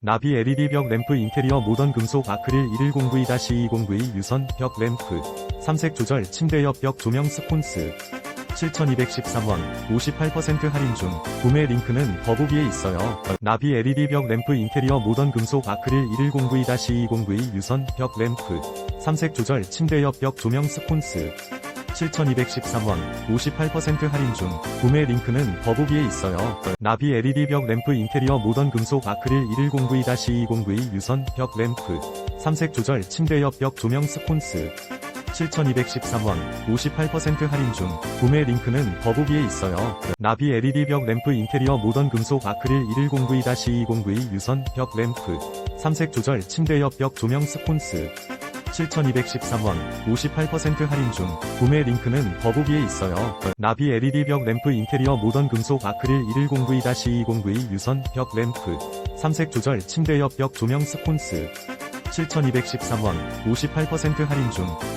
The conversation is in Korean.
나비 LED 벽 램프 인테리어 모던 금속 아크릴 1102-2092 유선 벽 램프. 3색 조절 침대 옆 벽 조명 스폰스. 7,213원 58% 할인 중. 구매 링크는 더보기에 있어요. 나비 LED 벽 램프 인테리어 모던 금속 아크릴 1102-2092 유선 벽 램프. 3색 조절 침대 옆 벽 조명 스폰스 7,213원 58% 할인 중 구매 링크는 더보기에 있어요. 나비 LED 벽 램프 인테리어 모던 금속 아크릴 1102-2092 유선 벽 램프 3색 조절 침대 옆 벽 조명 스폰스 7,213원 58% 할인 중 구매 링크는 더보기에 있어요. 나비 LED 벽 램프 인테리어 모던 금속 아크릴 1102-2092 유선 벽 램프 3색 조절 침대 옆 벽 조명 스폰스 7,213원 58% 할인 중 구매 링크는 더보기에 있어요. 나비 LED 벽 램프 인테리어 모던 금속 아크릴 1102-2092 유선 벽 램프 3색 조절 침대 옆 벽 조명 스폰스 7,213원 58% 할인 중